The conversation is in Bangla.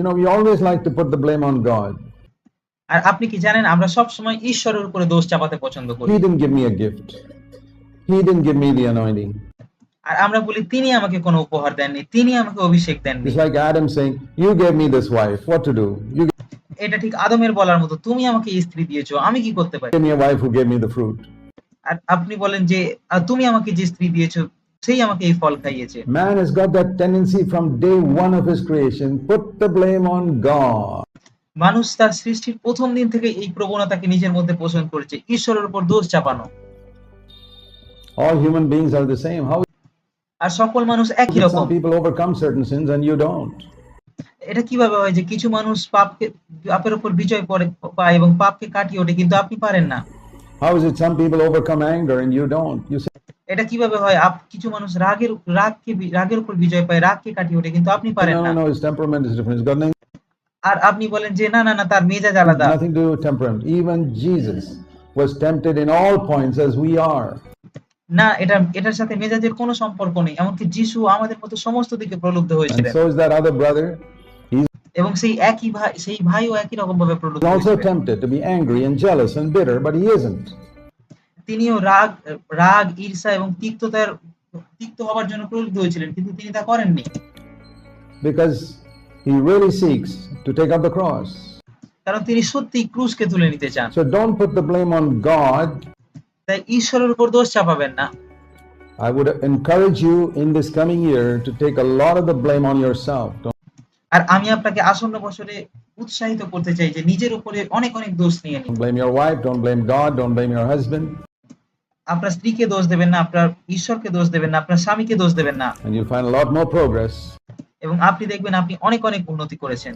You know, we always like to put the blame on God. আর আপনি কি জানেন আমরা সব সময় ঈশ্বরের উপরে দোষ চাপাতে পছন্দ করি He didn't give me a gift. He didn't give me the anointing. আর আমরা বলি তিনি আমাকে কোনো উপহার দেননি তিনি আমাকে অভিষেক দেননি It's like Adam saying, You gave me this wife. What to do? You এটা ঠিক আদমের বলার মতো তুমি আমাকে স্ত্রী দিয়েছ আমি কি করতে পারি gave me a wife who gave me the fruit. আর আপনি বলেন যে তুমি আমাকে যে স্ত্রী দিয়েছ মানুষ তার সৃষ্টির প্রথম দিন থেকে এই প্রবণতাকে নিজের মধ্যে পোষণ করেছে। ঈশ্বরের উপর দোষ চাপানো। আর সকল মানুষ একই রকম। এটা কীভাবে হয় যে কিছু মানুষ পাপকে পাপের উপর বিজয় পড়ে পায় এবং পাপকে কাটিয়ে ওঠে কিন্তু আপনি পারেন না। How is it some people overcome anger and you don't you এটা কীভাবে হয়? আপ কিছু মানুষ রাগের রাগকে রাগের উপর বিজয় পায় রাগকে কাটিয়ে ওঠে কিন্তু আপনি পারেন না। No temperament is different garden আর আপনি বলেন যে না না না তার মেজাজ আলাদা। Nothing to do temperament even Jesus was tempted in all points as we are না এটা এটার সাথে মেজাজের কোনো সম্পর্ক নেই এমনকি যিশু আমাদের মতো সমস্ত দিকে প্রলুব্ধ হয়েছিলেন so is that other brother এবং সেই একই ভাই সেই ভাইও একই রকম ভাবে প্রলুব্ধ হয়েছিল also tempted to be angry and jealous and bitter but he isn't তিনিও রাগ রাগ ঈর্ষা এবং তিক্ততার তিক্ত হওয়ার জন্য প্রলুব্ধ হয়েছিলেন কিন্তু তিনি তা করেননি। Because he really seeks to take up the cross কারণ তিনি সত্যি ক্রুজকে তুলে নিতে চান। So don't put the blame on God তাই ঈশ্বরের উপর দোষ চাপাবেন না। I would encourage you in this coming year to take a lot of the blame on yourself আর আমি আপনাকে আসন্ন বছরে উৎসাহিত করতে চাই যে নিজের উপরে অনেক অনেক দোষ নিয়ে blame your wife don't blame God don't blame your husband আপনার স্ত্রীকে দোষ দেবেন না আপনার ঈশ্বরকে দোষ দেবেন না আপনার স্বামীকে দোষ দেবেন না। And you'll find a lot more progress. এবং আপনি দেখবেন আপনি অনেক অনেক উন্নতি করেছেন।